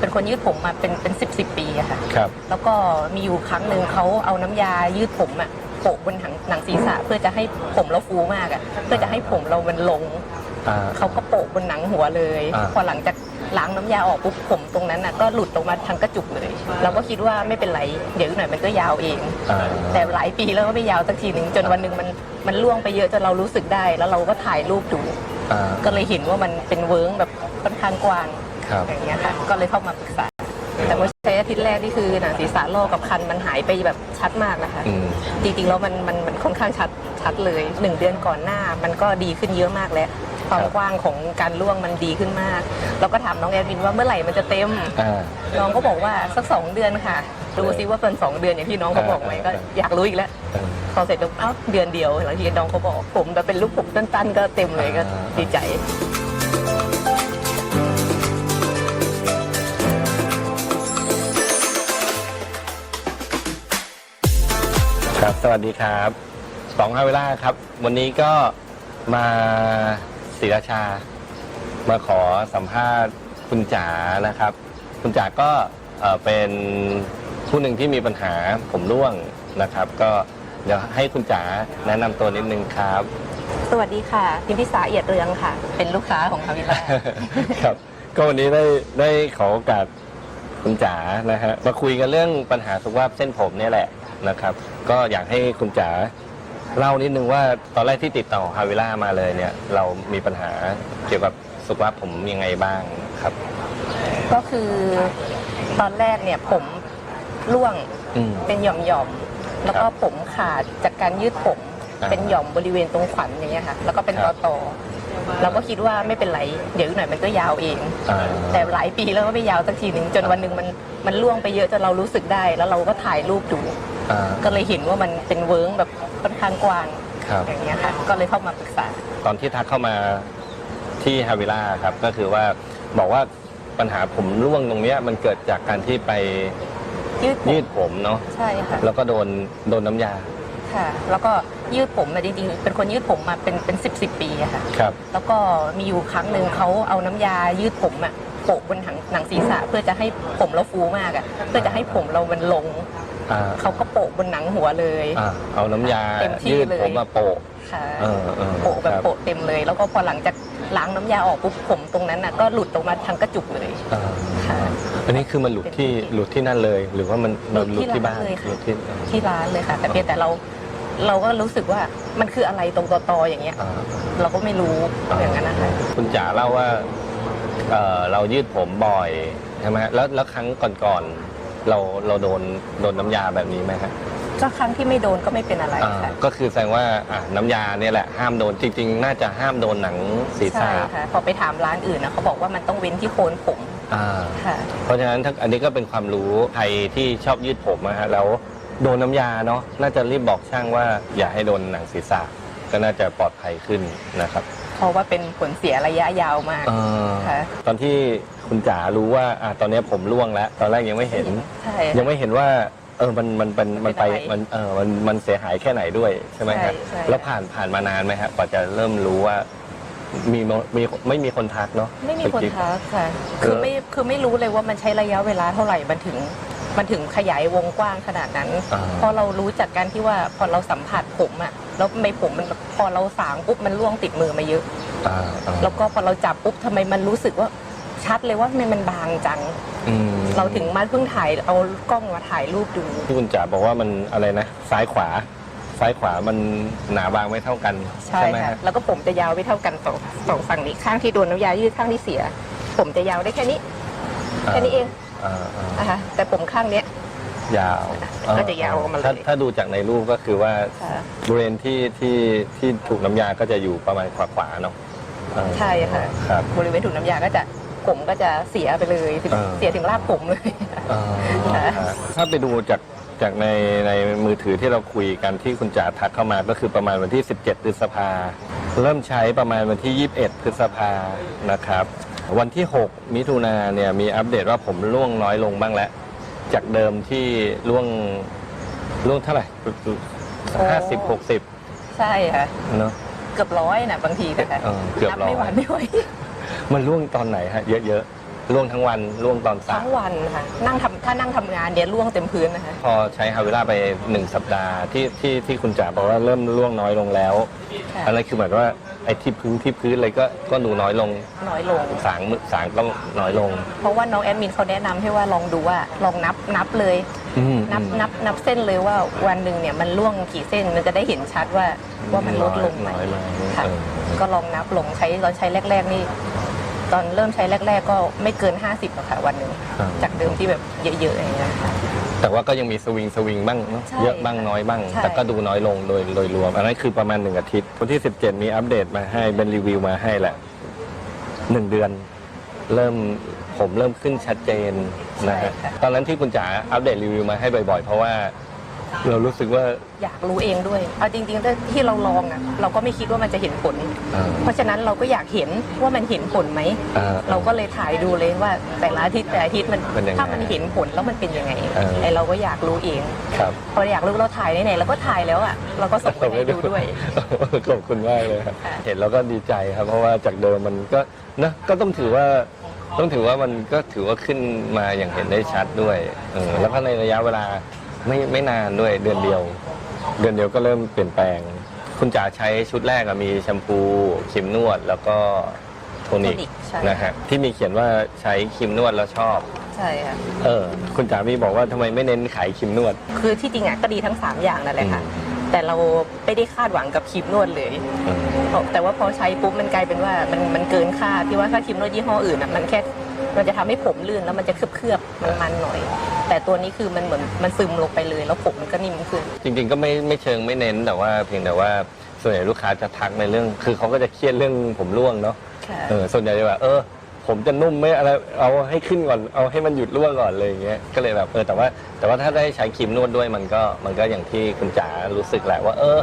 เป็นคนยืดผมมาเป็นเป็นสิบสิบปีอะค่ะ ครับ แล้วก็มีอยู่ครั้งหนึ่งเขาเอาน้ำยายืดผมอะโปะบนหนังหนังศีรษะเพื่อจะให้ผมเราฟูมากอะเพื่อจะให้ผมเรามันลง อ่า เขาก็โปะบนหนังหัวเลย อ่า พอหลังจากล้างน้ำยาออกปุ๊บผมตรงนั้นน่ะก็หลุดลงมาทางกระจุกเลย เราก็คิดว่าไม่เป็นไร เดี๋ยวอีกหน่อยมันก็ยาวเอง อ่า แต่หลายปีแล้วก็ไม่ยาวสักทีหนึ่งจนวันหนึ่งมันมันล่วงไปเยอะจนเรารู้สึกได้ แล้วเราก็ถ่ายรูปดู อ่า ก็เลยเห็นว่ามันเป็นเวิร์งแบบค่อนข้างกว้าง ครับ อย่างเงี้ยค่ะก็เลยเข้ามาปรึกษา แต่เมื่อใช้อาทิตย์แรกนี่คือหนังศีรษะลอกกับคันมันหายไปแบบชัดมากนะคะ อืม จริงๆแล้วมันมันมันค่อนข้างชัดชัดเลยหนึ่งเดือนก่อนหน้ามันก็ดีขึ้นเยอะมากแล้ว ความครับ กว้างของการล่วงมันดีขึ้นมากเราก็ถามน้องแอดวินว่าเมื่อไหร่มันจะเต็ม อ่า น้องก็บอกว่าสักสองเดือนค่ะ ดูซิว่าเป็นสองเดือนอย่างที่น้องเขาบอกไหมเออก็เอออยากรู้อีกแล้ว เออ พอเสร็จปุ๊บเอ้าเดือนเดียวหลังจากที่น้องเขาบอกผมแบบเป็นลูกผมสั้นๆก็เต็มเลยก็อ่าดีใจ วัสดีครับสองฮาเวล่าครับ วันนี้ก็มาศรีราชา มาขอสัมภาษณ์คุณจ๋านะครับ คุณจ๋าก็เอ่อเป็นผู้หนึ่งที่มีปัญหาผมร่วงนะครับ ก็เดี๋ยวให้คุณจ๋าแนะนำตัวนิดนึงครับ สวัสดีค่ะพิมพิสาเอียดเรืองค่ะ เป็นลูกค้าของคาวิลา ครับก็วันนี้ได้ได้ขอโอกาสคุณจ๋านะฮะมาคุยกันเรื่องปัญหาสุขภาพเส้นผมเนี่ยแหละ นะครับ ก็อยากให้คุณจ๋าเล่านิดนึงว่าตอนแรกที่ติดต่อฮาวิล่ามาเลยเนี่ย เรามีปัญหาเกี่ยวกับสุขภาพผมยังไงบ้างครับ ก็คือตอนแรกเนี่ยผมร่วงอืม เป็นหย่อมๆ แล้วก็ครับผมขาดจากการยืดผม อ่าเป็นหย่อมบริเวณตรงขวัญอย่างเงี้ยค่ะ แล้วก็เป็นคตรัอบต่อเราก็คิดว่าไม่เป็นไร เดี๋ยวอีกหน่อยมันก็ยาวเอง อ่า แต่หลายปีแล้วก็ไม่ยาวสักทีหนึ่งจนวันหนึ่งมันมันล่วงไปเยอะจนเรารู้สึกได้ แล้วเราก็ถ่ายรูปดู อ่า ก็เลยเห็นว่ามันเป็นเวิร์งแบบค่อนข้างกว้างครับ อย่างเงี้ยค่ะ ก็เลยเข้ามาปรึกษา ตอนที่ทักเข้ามาที่ฮาวิล่าครับ ก็คือว่าบอกว่าปัญหาผมร่วงตรงเนี้ยมันเกิดจากการที่ไปยืดผมยืดผมเนาะใช่ค่ะแล้วก็โดนโดนน้ำยาค่ะ แล้วก็ยืดผมมาจริงๆเป็นคนยืดผมมาเป็นเป็นสิบสิบปีอะค่ะ ครับ แล้วก็มีอยู่ครั้งหนึ่งเขาเอาน้ำยายืดผมอะโปะบนหนังหนังศีรษะเพื่อจะให้ผมเราฟูมากอะเพื่อจะให้ผมเรามันลง อ่า เขาก็โปะบนหนังหัวเลย อ่าเอาน้ำยาเต็มที่ยืดเลย ผมมาโปะ ค่ะเออเออโปะแบบครับ โปะเต็มเลย แล้วก็พอหลังจากล้างน้ำยาออกปุ๊บผมตรงนั้นน่ะก็หลุดลงมาทางกระจุกเลยอ่าค่ะ อันนี้คือมันหลุดที่หลุดที่นั่นเลย หรือว่ามันมันหหลุลุดดที่ที่บ้านร้านเลยค่ะ หลุดที่ที่ร้านเลยค่ะ แต่เพียงแต่เราเราก็รู้สึกว่ามันคืออะไรตรงตอๆอย่างเงี้ย อ่าเราก็ไม่รู้อย่างนั้นนะคะ คุณจ๋าเล่าว่าเอ่อเรายืดผมบ่อยใช่ไหมฮะแล้วแล้วครั้งก่อนๆ เราเราโดนโดนน้ำยาแบบนี้ไหมฮะก็ครั้งที่ไม่โดนก็ไม่เป็นอะไรอ่าค่ะก็คือแสดงว่าอะน้ำยาเนี่ยแหละห้ามโดนจริง ๆ น่าจะห้ามโดนหนังศีรษะใช่ค่ะพอไปถามร้านอื่นนะเขาบอกว่ามันต้องเว้นที่โคนผมอ่า ค่ะ เพราะฉะนั้นถ้าอันนี้ก็เป็นความรู้ใครที่ชอบยืดผมนะฮะแล้วโดนน้ำยาเนาะน่าจะรีบบอกช่างว่าอย่าให้โดนหนังศีรษะก็น่าจะปลอดภัยขึ้นนะครับเพราะว่าเป็นผลเสียระยะยาวมากเอ่อค่ะ ตอนที่ คุณจ๋ารู้ว่าอะตอนนี้ผมร่วงแล้ว ตอนแรกยังไม่เห็น ใช่ ยังไม่เห็นว่า เออมันมันเป็นมันไปเป็นอะไรมันเออมันมันเสียหายแค่ไหนด้วยใช่ไหมครับใช่ใช่ แล้วผ่านผ่านมานานไหมฮะกว่าจะเริ่มรู้ว่า มีมมีไม่มีคนทักเนาะไม่มีคนเอกี้ ทักค่ะ คือไม่คือไม่รู้เลยว่ามันใช้ระยะเวลาเท่าไหร่มันถึง มันถึงขยายวงกว้างขนาดนั้น อ่า พอเรารู้จากการที่ว่าพอเราสัมผัสผมอะแล้วไม่ผมมันแบบพอเราสางปุ๊บมันร่วงติดมือมาเยอะ อ่าอ่า แล้วก็พอเราจับปุ๊บทำไมมันรู้สึกว่า ชัดเลยว่าทำไมมันบางจัง อืมเราถึงมาเพิ่งถ่ายเอากล้องมาถ่ายรูปดู ที่คุณจ๋าบอกว่ามันอะไรนะ ซ้ายขวา ซ้ายขวามันหนาบางไม่เท่ากันใช่ไหมค่ะฮะแล้วก็ผมจะยาวไม่เท่ากันสองสองฝั่งนี้ข้างที่โดนน้ำยายืดข้างที่เสีย ผมจะยาวได้แค่นี้ แค่นี้เองอ่าอ่านะคะแต่ผมข้างเนี้ย ยาวก็จะยาวออกมาเลย ถ้าถ้าดูจากในรูปก็คือว่าค่ะ บริเวณที่ที่ที่ถูกน้ำยาก็จะอยู่ประมาณขวาขวาๆเนาะอ่าใช่ค่ะ ครับ บริเวณถุงน้ำยาก็จะ ผมก็จะเสียไปเลยถึงเออ เสียถึงรากผมเลยอ่าค่ะถ้าไปดูจากจากในในมือถือที่เราคุยกันที่คุณจ๋าทักเข้ามาก็คือประมาณวันที่ 17 พฤษภา เริ่มใช้ประมาณวันที่ 21 พฤษภานะครับ วันที่ 6 มิถุนาเนี่ยมีอัปเดตว่าผมร่วงน้อยลงบ้างแล้ว จากเดิมที่ร่วงร่วงเท่าไหร่ห้าสิบหกสิบใช่ค่ะ เนาะ เกือบร้อยนะบางทีนะคะเออเกือบนัร้อยไม่หวานไม่ไหว มันร่วงตอนไหนฮะเยอะ ร่วงทั้งวันร่วงตอนสาทั้ยงวันค่ะนั่งทำถ้านั่งทำงานเนี่ยร่วงเต็มพื้นนะคะ พอใช้ฮาวิล่าไปหนึ่งสัปดาห์ที่ที่ที่คุณจ๋าบอกว่าเริ่มร่วงน้อยลงแล้วค่ะ อันนั้นคือหมายความว่าไอ้ที่พื้นที่พื้นอะไรก็ก็ดูน้อยลงน้อยลง สางสางก็น้อยลง เพราะว่าน้องแอดมินเขาแนะนำให้ว่าลองดูว่าลองนับนับเลย อืมนับนับนับเส้นเลยว่าวันหนึ่งเนี่ยมันล่วงกี่เส้นมันจะได้เห็นชัดว่าว่ามันลดลงไหมน้อยลงค่ะเออ ก็ลองนับลงใช้ตอนใช้แรก ๆ นี่ ตอนเริ่มใช้แรก ๆ ก็ไม่เกิน 50หรอกค่ะวันหนึ่งอ่าจากเดิมที่แบบเยอะๆอย่างเงี้ยค่ะ แต่ว่าก็ยังมีสวิงสวิงบ้างเนอะใช่เยอะบ้างน้อยบ้าง ใช่ แต่ก็ดูน้อยลงโดยโดยรวม อันนั้นคือประมาณหนึ่งอาทิตย์ วันที่ 17 มีอัปเดตมาให้เป็นรีวิวมาให้แหละหนึ่งเดือน เริ่มผมเริ่มขึ้นชัดเจนนะฮะตอนนั้นที่คุณจ๋าอัปเดตรีวิวมาให้บ่อยๆ เพราะว่า เรารู้สึกว่า อยากรู้เองด้วย เอาจริงๆที่เราลองอะ เราก็ไม่คิดว่ามันจะเห็นผล อ่าเพราะฉะนั้นเราก็อยากเห็นว่ามันเห็นผลไหม อ่าเราก็เลยถ่ายดูเลยว่าแต่ละอาทิตย์แต่ละอาทิตย์มันเป็นยังไงถ้ามันเห็นผลแล้วมันเป็นยังไงเออ ไอเราก็อยากรู้เอง ครับพออยากรู้เราถ่ายไหนๆเราก็ถ่ายแล้วอะเราก็ส่งไปให้ดูด้วย ขอบคุณมากเลยครับค่ะ เห็นแล้วก็ดีใจครับ เพราะว่าจากเดิมมันก็นะก็ต้องถือว่า ต้องถือว่ามันก็ถือว่าขึ้นมาอย่างเห็นได้ชัดด้วยเออแล้วก็ในระยะเวลา ไม่ไม่นานด้วยเดือนเดียว เดือนเดียวก็เริ่มเปลี่ยนแปลง คุณจ๋าใช้ชุดแรกอะมีแชมพูครีมนวดแล้วก็โทนิกโทนิกใช่ นะฮะที่มีเขียนว่าใช้ครีมนวดแล้วชอบ ใช่ค่ะ เออ คุณจ๋ามีบอกว่าทำไมไม่เน้นขายครีมนวด คือที่จริงอะก็ดีทั้ง 3 อย่างนั่นแหละค่ะแต่เราไม่ได้คาดหวังกับครีมนวดเลย อืมเพราะแต่ว่าพอใช้ปุ๊บมันกลายเป็นว่ามันมันเกินค่าที่ว่าถ้าครีมนวดยี่ห้ออื่นอะมันแค่มันจะทำให้ผมลื่นแล้วมันจะเคลือบๆมันมันๆหน่อย แต่ตัวนี้คือมันเหมือนมันซึมลงไปเลยแล้วผมมันก็นิ่มขึ้น จริงๆ ก็ไม่ไม่เชิงไม่เน้นแต่ว่าเพียงแต่ว่าส่วนใหญ่ลูกค้าจะทักในเรื่อง คือเขาก็จะเครียดเรื่องผมร่วงเนาะค่ะ เออส่วนใหญ่จะแบบเออ ผมจะนุ่มไม่อะไรเอาให้ขึ้นก่อนเอาให้มันหยุดร่วงก่อนเลยอย่างเงี้ยก็เลยแบบเออแต่ว่าแต่ว่าถ้าได้ใช้ครีมนวดด้วยมันก็มันก็อย่างที่คุณจ๋ารู้สึกแหละว่าเออ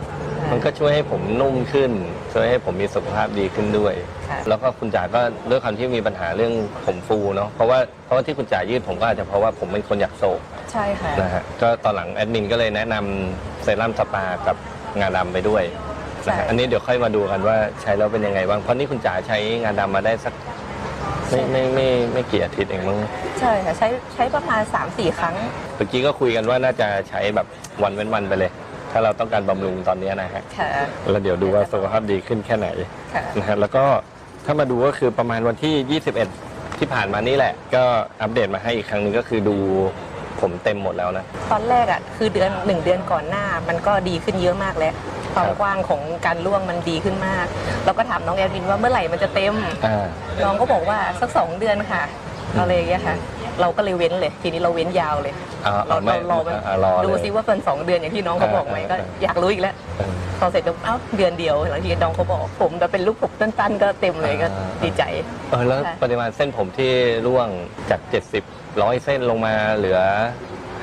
มันก็ช่วยให้ผมนุ่มขึ้น ช่วยให้ผมมีสุขภาพดีขึ้นด้วย ค่ะ แล้วก็คุณจ๋าก็ด้วยความที่มีปัญหาเรื่องผมฟูเนาะเพราะว่าเพราะว่าที่คุณจ๋ายืดผมก็อาจจะเพราะว่าผมเป็นคนอยากโศกใช่ค่ะ นะฮะก็ตอนหลังแอดมินก็เลยแนะนำเซรั่มสปากับงาดำไปด้วยนะฮะใช่ อันนี้เดี๋ยวค่อยมาดูกันว่าใช้แล้วเป็นยังไงบ้างเพราะนี่คุณจ๋าใช้งาดำมาได้สักไม่ไม่ไม่ไม่กี่อาทิตย์เองมั้ง ใช่ค่ะ ใช้ใช้ประมาณ 3-4 ครั้ง เมื่อกี้ก็คุยกันว่าน่าจะใช้แบบวันเว้นวันไปเลย ถ้าเราต้องการบำรุงตอนนี้นะฮะค่ะ แล้วเดี๋ยวดูว่าสุขภาพดีขึ้นแค่ไหนค่ะ นะฮะแล้วก็ถ้ามาดูก็คือประมาณวันที่ 21 ที่ผ่านมานี่แหละ ก็อัปเดตมาให้อีกครั้งหนึงก็คือดูผมเต็มหมดแล้วนะ ตอนแรกอะคือเดือนหนึ่งเดือนก่อนหน้ามันก็ดีขึ้นเยอะมากแล้วความครับกว้างของการล่วงมันดีขึ้นมากเราก็ถามน้องแอดมินว่าเมื่อไหร่มันจะเต็ม อ่า น้องก็บอกว่าสักสองเดือนค่ะ อะไรอย่างเงี้ยค่ะ เราก็เลยเว้นเลย ทีนี้เราเว้นยาวเลยเอาเราเอาไม่เรารอมันเอารอเลยดูซิว่าเป็นสองเดือนอย่างที่น้องเขาบอกไหมอ่าก็อ่า อยากรู้อีกแล้วเออพอเสร็จแล้วเอ้าเดือนเดียวหลังจากน้องเขาบอกผมจะเป็นลูกผมสั้นๆ ก็เต็มเลยก็อ่าดีใจ เออแล้วค่ะ ปริมาณเส้นผมที่ร่วงจาก 70ร้อยเส้นลงมาเหลือ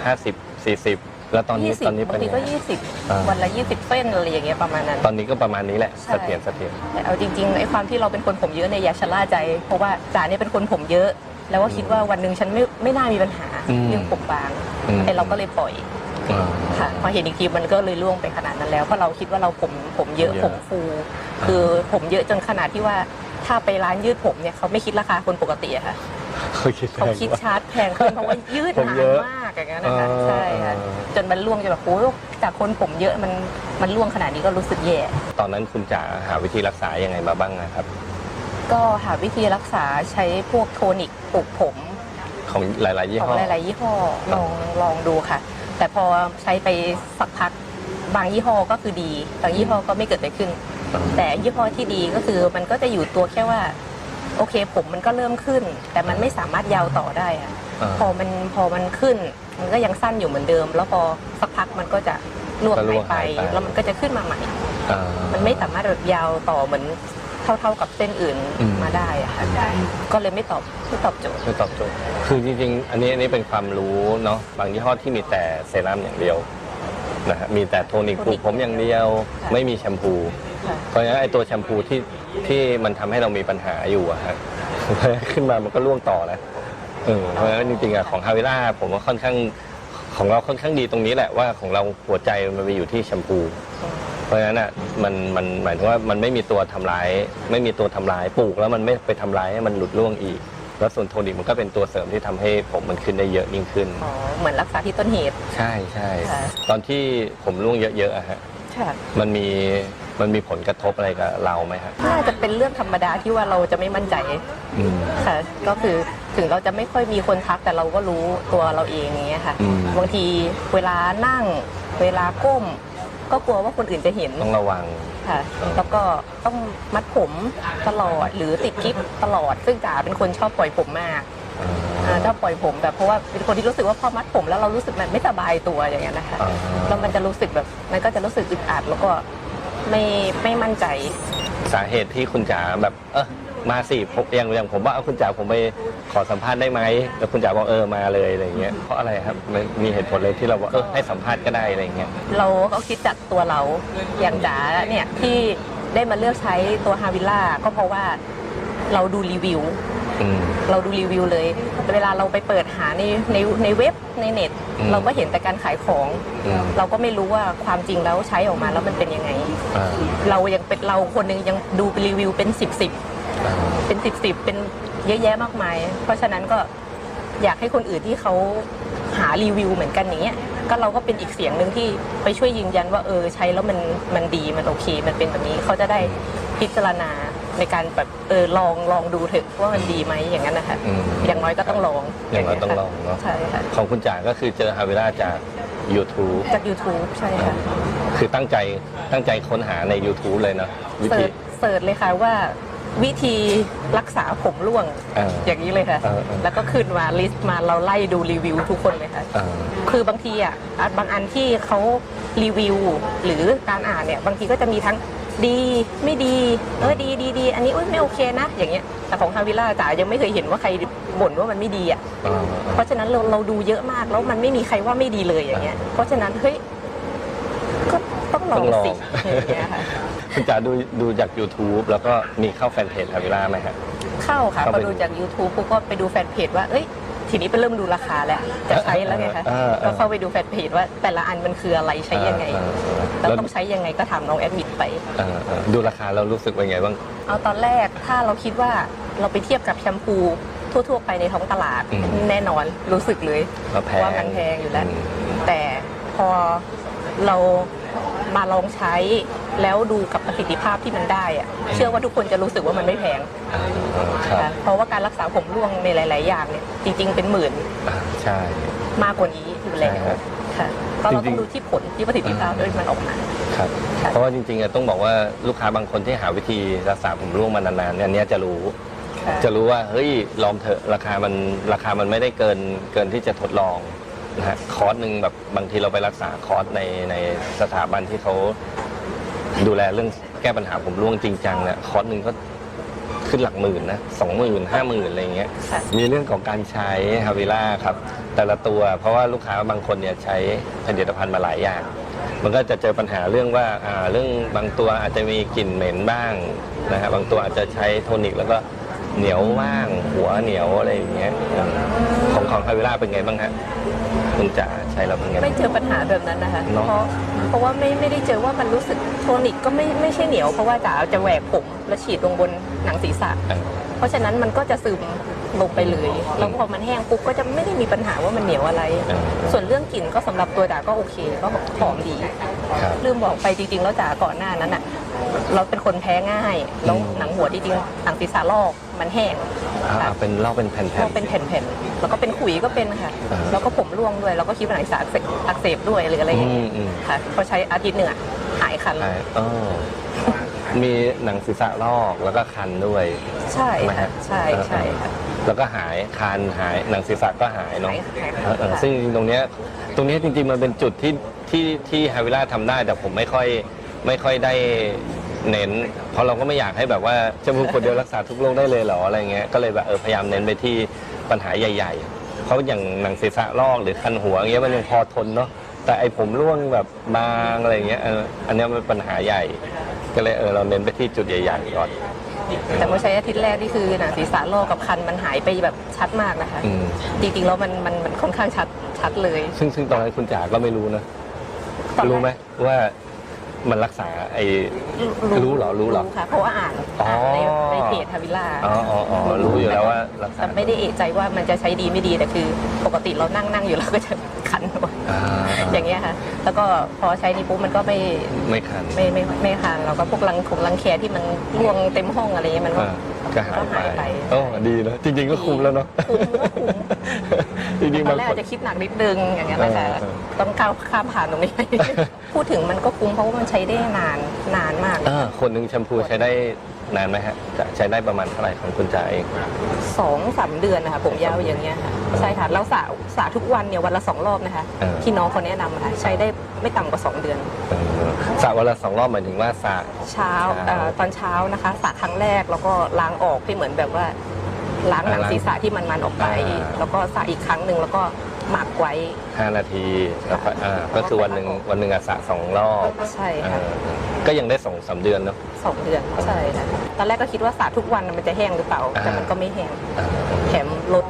50 40 แล้วตอนนี้ยี่สิบตอนนี้บาเป็นงทียังก็ไง ยี่สิบอ่า วันละยี่สิบเส้นอะไรอย่างเงี้ยประมาณนั้น ตอนนี้ก็ประมาณนี้แหละใช่ เสถียรเสถียร แต่เอาจริงๆไอ้ความที่เราเป็นคนผมเยอะเนี่ยอย่าชะล่าใจ เพราะว่าจ๋าเนี่ยเป็นคนผมเยอะ แล้วก็คิดว่าวันหนึ่งฉันไม่ไม่น่ามีปัญหาอืมเรื่องผมบางอืมไอ้เราก็เลยปล่อยอ่า ค่ะพอเห็นอีกทีมันก็เลยล่วงไปขนาดนั้นแล้วเพราะเราคิดว่าเราผมผมเยอะเยอะ ผมฟู คือผมเยอะจนขนาดที่ว่าถ้าไปร้านยืดผมเนี่ยเขาไม่คิดราคาคนปกติอะค่ะเขาคิดแพเขางคิดว่า ชาร์จแพงขึ้นเพราะว่ายืดผมนาเยนอะมากอย่างนั้นนะคะอ่า ใช่ค่ะอ่าจนมันล่วงจนแบบโอ้ยจากคนผมเยอะมันมันล่วงขนาดนี้ก็รู้สึกแย่ ตอนนั้นคุณจ๋าหาวิธีรักษายังไงมาบ้างนะครับ ก็หาวิธีรักษาใช้พวกโทนิกปลูกผมของหลาย ๆ ยี่ของห้อ หลาย ๆ ยี่ห้อลองลองดูค่ะ แต่พอใช้ไปสักพักบางยี่ห้อก็คือดีบางยี่ห้อก็ไม่เกิดอะไรขึ้นแต่ยี่ห้อที่ดีก็คือมันก็จะอยู่ตัวแค่ว่า โอเคผมมันก็เริ่มขึ้น แต่มันไม่สามารถยาวต่อได้อะอ่า พอมันพอมันขึ้น มันก็ยังสั้นอยู่เหมือนเดิม แล้วพอสักพักมันก็จะล่วงก็ร่หาวยงไป หายไป แล้วมันก็จะขึ้นมาใหม่ อ่ามันไม่สามารถแบบยาวต่อเหมือน เท่าๆกับเส้นอื่นอืม มาได้อะค่ะก็เลยไม่ตอบไม่ตอบโจทย์ไม่ตอบโจทย์คือจริงๆ อันนี้อันนี้เป็นความรู้เนาะ บางยี่ห้อที่มีแต่เซรั่มอย่างเดียวนะฮะ มีแต่โทนิกปลูกผมอย่างเดียว ไม่มีแชมพู ค่ะ เพราะฉะนั้นไอ้ตัวแชมพูที่ที่มันทำให้เรามีปัญหาอยู่อะฮะ ขึ้นมามันก็ล่วงต่อนะเออเพราะฉะนั้นจริงๆอะของฮาวิล่าผมว่าค่อนข้างของเราค่อนข้างดีตรงนี้แหละว่าของเราหัวใจมันไปอยู่ที่แชมพู เพราะฉะนั้นอะมันมันหมายถึงว่ามันไม่มีตัวทำร้าย ไม่มีตัวทำร้ายปลูก แล้วมันไม่ไปทำร้ายให้มันหลุดร่วงอีก แล้วส่วนโทนิกมันก็เป็นตัวเสริมที่ทำให้ผมมันขึ้นได้เยอะยิ่งขึ้นอ๋อเหมือนรักษาที่ต้นเหตุ ใช่ใช่ค่ะตอนที่ผมร่วงเยอะๆอะฮะค่ะมันมีมันมีผลกระทบอะไรกับเราไหมครับน่าจะเป็นเรื่องธรรมดาที่ว่าเราจะไม่มั่นใจอืมค่ะก็คือถึงเราจะไม่ค่อยมีคนทักแต่เราก็รู้ตัวเราเองอย่างเงี้ยค่ะอืมบางทีเวลานั่ง เวลาก้ม ก็กลัวว่าคนอื่นจะเห็นต้องระวังค่ะ แล้วก็ต้องมัดผมตลอดหรือติดกิ๊บตลอด ซึ่งจ๋าเป็นคนชอบปล่อยผมมากอ่าชอบปล่อยผมแบบเพราะว่าเป็นคนที่รู้สึกว่าพอมัดผมแล้วเรารู้สึกมันไม่สบายตัวอย่างเงี้ยนะคะอ่าแล้วมันจะรู้สึกแบบมันก็จะรู้สึกอึดอัดแล้วก็ไม่ไม่มั่นใจ สาเหตุที่คุณจ๋าแบบเออ มาสิผมอย่างอย่างผมว่าเอาคุณจ๋าผมไปขอสัมภาษณ์ได้ไหมแล้วคุณจ๋าบอกเออมาเลยอะไรเงี้ยเพราะอะไรครับมันมีเหตุผลเลยที่เราบอกเออให้สัมภาษณ์ก็ได้อะไรเงี้ย เราก็คิดจากตัวเราอย่างจ๋าเนี่ยที่ได้มาเลือกใช้ตัวฮาวิล่าก็เพราะว่าเราดูรีวิว อืม เราดูรีวิวเลย เวลาเราไปเปิดหาในในในเว็บในเน็ต อืมเราก็เห็นแต่การขายของ อืม เราก็ไม่รู้ว่าความจริงแล้วใช้ออกมาแล้วมันเป็นยังไง อ่า เรายังเป็นเราคนหนึงยังดูรีวิวเป็นสิบสิบอ่า เป็นสิบสิบเป็นเยอะแยะมากมาย เพราะฉะนั้นก็อยากให้คนอื่นที่เขาหารีวิวเหมือนกันอย่างเงี้ยก็เราก็เป็นอีกเสียงหนึ่งที่ไปช่วยยืนยันว่าเออใช้แล้วมันมันดีมันโอเค มันเป็นแบบนี้เขาจะได้พิจารณาในการแบบเออลองลองดูเถอะว่ามันดีไหมอย่างนั้นนะคะอืม อย่างน้อยก็ต้องลองอย่างน้อยเต้องลองเนอะใช่ค่ะของคุณจ๋าก็คือเจอฮาวิล่าจาก YouTube จาก YouTube ใช่ค่ะ คือตั้งใจตั้งใจค้นหาใน YouTube เลยเนาะวิเสิธี ร์ชเสิร์ชเลยค่ะว่า วิธีรักษาผมร่วงเอออย่างนี้เลยค่ะ เออเออ แล้วก็ขึ้นมาลิสต์มาเราไล่ดูรีวิวทุกคนเลยค่ะ เออ คือบางทีอะอะบางอันที่เขารีวิว หรือการอ่านเนี่ย บางทีก็จะมีทั้งดีไม่ดี เออดีดีดีอันนี้อุ้ยไม่โอเคนะ อย่างเงี้ยแต่ของฮาวิล่าจ๋ายังไม่เคยเห็นว่าใครบ่นว่ามันไม่ดีอะ เออ เพราะฉะนั้นเราเราดูเยอะมากแล้วมันไม่มีใครว่าไม่ดีเลยอย่างเงี้ย เพราะฉะนั้นเฮ้ยก็ต้อง ลองสิอย่างเงี้ยค่ะคุณจ๋าดูดูจาก YouTube แล้วก็มีเข้าแฟนเพจฮาวิล่าไหมฮะเข้าค่ะเข้าพไปอดูจาก YouTube ปุ๊บก็ไปดูแฟนเพจว่า เอ้ย ทีนี้ไปเริ่มดูราคาแล้ว จะใช้แล้วไงคะเออเออก็เข้าไปดูแฟนเพจว่าแต่ละอันมันคืออะไรใช้ยังไงเออเออแล้วแล้วต้องใช้ยังไงก็ถามน้องแอดมิดไปเออเออดูราคาเรารู้สึกเป็นไงบ้าง เอาตอนแรกถ้าเราคิดว่าเราไปเทียบกับแชมพูทั่ว ๆ ไปในท้องตลาดอืม แน่นอนรู้สึกเลย ว่าแพงว่ามันแพงอยู่แล้ว อืม แต่พอเรา มาลองใช้ แล้วดูกับประสิทธิภาพที่มันได้อะเชื่อว่าทุกคนจะรู้สึกว่ามันไม่แพงเออเออครับ ค่ะเพราะว่าการรักษาผมร่วงในหลาย ๆ อย่างเนี่ยจริง ๆ เป็นหมื่นอ่าใช่ มากกว่านี้อยู่แล้วใช่ครับค่ะก็เราจริต้องงๆ ดูที่ผลที่ประสิทธิภาพด้วยมันออกมา ครับ ค่ะ เพราะว่าจริงๆอะต้องบอกว่าลูกค้าบางคนที่หาวิธีรักษาผมร่วงมานานๆเนี่ยอันเนี้ยจะรู้ ค่ะ จะรู้ว่าเฮ้ยลองเถอะราคามันราคามันไม่ได้เกินเกินที่จะทดลอง นะฮะคอร์สหนึ่งแบบบางทีเราไปรักษาคอร์สในในสถาบันที่เขาดูแลเรื่องแก้ปัญหาผมร่วงจริงจังเนี่ยคอร์สหนึ่งก็ขึ้นหลักหมื่นนะสองหมื่นห้าหมื่นอะไรอย่างเงี้ยมีเรื่องของการใช้ฮาวิล่าครับ แต่ละตัวเพราะว่าลูกค้าบางคนเนี่ยใช้ผลิตภัณฑ์มาหลายอย่าง มันก็จะเจอปัญหาเรื่องว่าอ่าเรื่องบางตัวอาจจะมีกลิ่นเหม็นบ้างนะฮะบางตัวอาจจะใช้โทนิกแล้วก็เหนียวบ้างหัวเหนียวอะไรอย่างเงี้ยของของฮาวิล่าเป็นไงบ้างฮะ คุณจ๋าใช้แล้วเป็นไง ไม่บ้างเจอปัญหาแบบนั้นนะคะ เนอะ เพราะเพราะว่าไม่ไม่ได้เจอว่ามันรู้สึกโทนิกก็ไม่ไม่ใช่เหนียว เพราะว่าจ๋าจะแหวกผมแล้วฉีดลงบนหนังศีรษะ เออ เพราะฉะนั้นมันก็จะซึมลงไปเลย แล้วพอมันแห้งปุ๊บก็จะไม่ได้มีปัญหาว่ามันเหนียวอะไร เออ ส่วนเรื่องกลิ่นก็สำหรับตัวจ๋าก็โอเค ก็หอมดี ครับ ลืมบอกไปจริงๆแล้วจ๋าก่อนหน้านั้นอะ เราเป็นคนแพ้ง่ายแล้วอืมหนังหัวจริงๆหนังศีรษะลอกมันแห้งอ่าค่ะเป็นเล่าเป็นแผ่นลอกเป็นแผ่นๆแล้วก็เป็นขุยก็เป็นค่ะอ่าแล้วก็ผมร่วงด้วย แล้วก็คิดว่าหนังศีรษะอักเสบอักเสบด้วยหรืออะไรๆอย่างอืเงี้มยอืม ค่ะพอใช้อาทิตย์หนึ่งอะหายคัน ใช่เออมีหนังศีรษะลอกแล้วก็คันด้วยใช่ไหมค่ะฮะใช่ใช่ค่ะ แล้วก็หายคันหายหนังศีรษะก็หายเนาะหายหายเออเออซึ่งตรงเนี้ยตรงเนี้ยจริงๆมันเป็นจุดที่ที่ที่ฮาวิล่าทำได้แต่ผมไม่ค่อยไม่ค่อยได้ เน้น เพราะเราก็ไม่อยากให้แบบว่าจะมูกคนเดียวรักษาทุกโรคได้เลยเหรออะไรเงี้ยก็เลยแบบเออพยายามเน้นไปที่ปัญหาใหญ่ ๆ เพราะอย่างหนังศีรษะลอกหรือคันหัวเงี้ยมันยังพอทนเนาะแต่ไอผมร่วงแบบบางอะไรเงี้ยเอออันเนี้ยมันเป็นปัญหาใหญ่ ก็เลยเออเราเน้นไปที่จุดใหญ่ๆก่อน แต่เมื่อใช้อาทิตย์แรกนี่คือหนังศีรษะลอกกับคันมันหายไปแบบชัดมากนะคะ อืม จริงๆแล้วมันมันมันค่อนข้างชัดชัดเลยซึ่งซึ่งตอนนั้นคุณจ๋าก็ไม่รู้นะ ตอนแรกรู้ไหมว่า มันรักษาไอ้รู้เหรอรู้เหรอ ค่ะเพราะว่าอ่านอ๋ออ่านในในเพจทาวิล่าอ๋ออ๋ออ๋อรู้อยู่แล้วว่ารักษาแต่ไม่ได้เอะใจว่ามันจะใช้ดีไม่ดีแต่คือ ปกติเรานั่งนั่งอยู่เราก็จะคันหัวอ่าอย่างเงี้ยค่ะ แล้วก็พอใช้นี้ปุ๊บมันก็ไม่ไม่คันไม่ไม่ไม่คันเราก็พวกรังคงรังแคที่มันร่วงเต็มห้องอะไรเงี้ยมันก็ อ่าก็หายก็หายไป ไปโอ้ดีนะจริง ๆ ก็คุ้มแล้วเนาะ คุ้มก็คุ้ม จริงๆตบาองนแรกคนอาจจะคิดหนักนิดนึงอย่างเงี้ยนะคะเออเออต้องก้าวข้ามผ่านตรงนี้ พูดถึงมันก็คุ้มเพราะว่ามันใช้ได้นานนานมากเออคนหนึ่งแชมพูใช้ได้นานไหมฮะจะใช้ได้ประมาณเท่าไหร่ของคุณจ๋าเอง สองสามเดือนนะคะผมยาวอย่างเงี้ยค่ะใช่ค่ะเราสระสระทุกวันเนี่ยวันละสองรอบนะคะเออ ที่น้องเขาแนะนำอะค่ะใช้ได้ไม่ต่ำกว่าสองเดือน เออสระวันละสองรอบหมายถึงว่าสระ เช้าเช้าเอ่อตอนเช้านะคะสระครั้งแรกแล้วก็ล้างออกให้เหมือนแบบว่า ล้างหนังล้างศีรษะที่มันมันๆออกไป อ่า แล้วก็สระอีกครั้งหนึ่งแล้วก็หมักไว้5นาทีแล้วก็อ่าก็คือวันหนึ่งวันหนึ่งอะสระสองรอบใช่เอค่ะอก็ยังได้สองสามเดือนเนาะสองเดือนใช่ค่ะตอนแรกก็คิดว่าสระทุกวันมันจะแห้งหรือเปล่า อ่า แต่มันก็ไม่แห้งอ่าแถมลด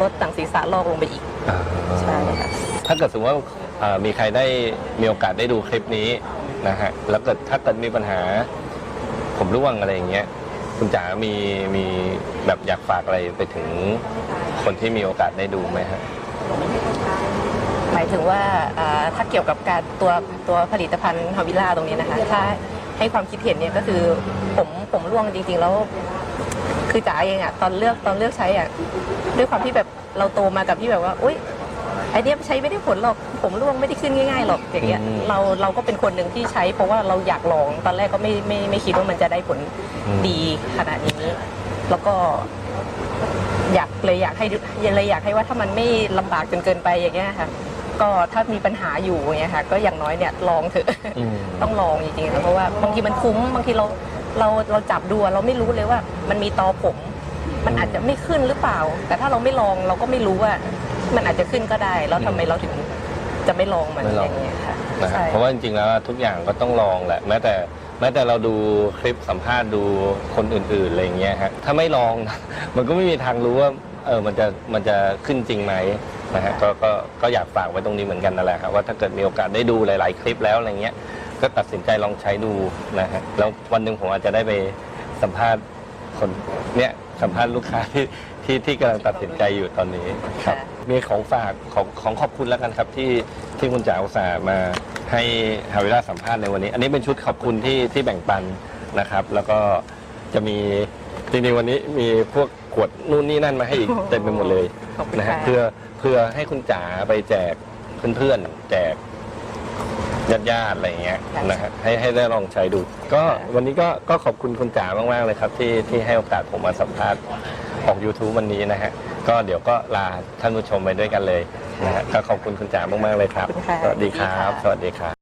ลดหนังศีรษะลอกลงไปอีกอ่าใช่ค่ะ ถ้าเกิดสมมติว่าอ่ามีใครได้มีโอกาสได้ดูคลิปนี้นะฮะแล้วเกิดถ้าเกิดมีปัญหา ผมร่วงอะไรอย่างเงี้ย คุณจ๋ามีมีแบบอยากฝากอะไรไปถึงคนที่มีโอกาสได้ดูไหมฮะ หมายถึงว่าอ่าถ้าเกี่ยวกับการตัวตัวผลิตภัณฑ์ฮาวิล่าตรงนี้นะคะ ถ้าให้ความคิดเห็นเนี่ยก็คือผมผมร่วงจริง ๆ แล้วคือจ๋าเองอะตอนเลือกตอนเลือกใช้อะด้วยความที่แบบเราโตมากับที่แบบว่าอุ้ย ไอเนี้ยใช้ไม่ได้ผลหรอกผมร่วงไม่ได้ขึ้นง่ายๆหรอกอย่างเงี้ยอืมเราเราก็เป็นคนหนึ่งที่ใช้ เพราะว่าเราอยากลองตอนแรกก็ไม่ไม่ไม่คิดว่ามันจะได้ผลอืม ดีขนาดนี้ แล้วก็ อยากเลยอยากให้เลยอยากให้ว่าถ้ามันไม่ลำบากจนเกินไปอย่างเงี้ยค่ะ ก็ถ้ามีปัญหาอยู่อย่างเงี้ยค่ะก็อย่างน้อยเนี่ยลองเถอะ อืม ต้องลองจริงๆค่ะเพราะว่าบางทีมันคุ้มบางทีเราเราเราจับดูอะเราไม่รู้เลยว่า มันมีตอผม มันอาจจะไม่ขึ้นหรือเปล่า แต่ถ้าเราไม่ลองเราก็ไม่รู้ว่า มันอาจจะขึ้นก็ได้ แล้วทำไมเราถึงจะไม่ลองมันไม่ลองอย่างเงี้ยค่ะนะฮะใช่เพราะว่าจริงๆแล้วทุกอย่างก็ต้องลองแหละแม้แต่แม้แต่เราดูคลิปสัมภาษณ์ดูคนอื่นๆอะไรอย่างเงี้ยฮะถ้าไม่ลองมันก็ไม่มีทางรู้ว่าเออมันจะมันจะขึ้นจริงไหมนะฮะก็ก็ก็อยากฝากไว้ตรงนี้เหมือนกันนั่นแหละครับว่าถ้าเกิดมีโอกาสได้ดูหลายๆ คลิปแล้วอะไรเงี้ยก็ตัดสินใจลองใช้ดูนะฮะแล้ววันหนึ่งผมอาจจะได้ไปสัมภาษณ์คนเนี่ยสัมภาษณ์ลูกค้าที่ที่ที่กำลังตัดสินใจอยู่ตอนนี้ครับ ค่ะ มีของฝากของของขอบคุณแล้วกันครับที่ที่คุณจ๋าอุตส่าห์มาให้ฮาวิล่าสัมภาษณ์ในวันนี้ อันนี้เป็นชุดขอบคุณที่ที่แบ่งปันนะครับ แล้วก็จะมีจริงๆวันนี้มีพวกขวดนู่นนี่นั่นมาให้อีกโอ้โหเต็มไปหมดเลยขอบคุณนะฮะค่ะ เพื่อเพื่อให้คุณจ๋าไปแจกเพื่อนๆแจกญาติๆอะไรอย่างเงี้ยนะฮะให้ให้ได้ลองใช้ดู ก็วันนี้ก็ก็ขอบคุณคุณจ๋ามากๆเลยครับ ที่ที่ให้โอกาสผมมาสัมภาษณ์ ออก YouTube วันนี้นะฮะก็เดี๋ยวก็ลาท่านผู้ชมไปด้วยกันเลยนะฮะก็ขอบคุณคุณจ๋ามากๆเลยครับขอบคุณค่ะ สวัสดีครับสวัสดีค่ะสวัสดีครับ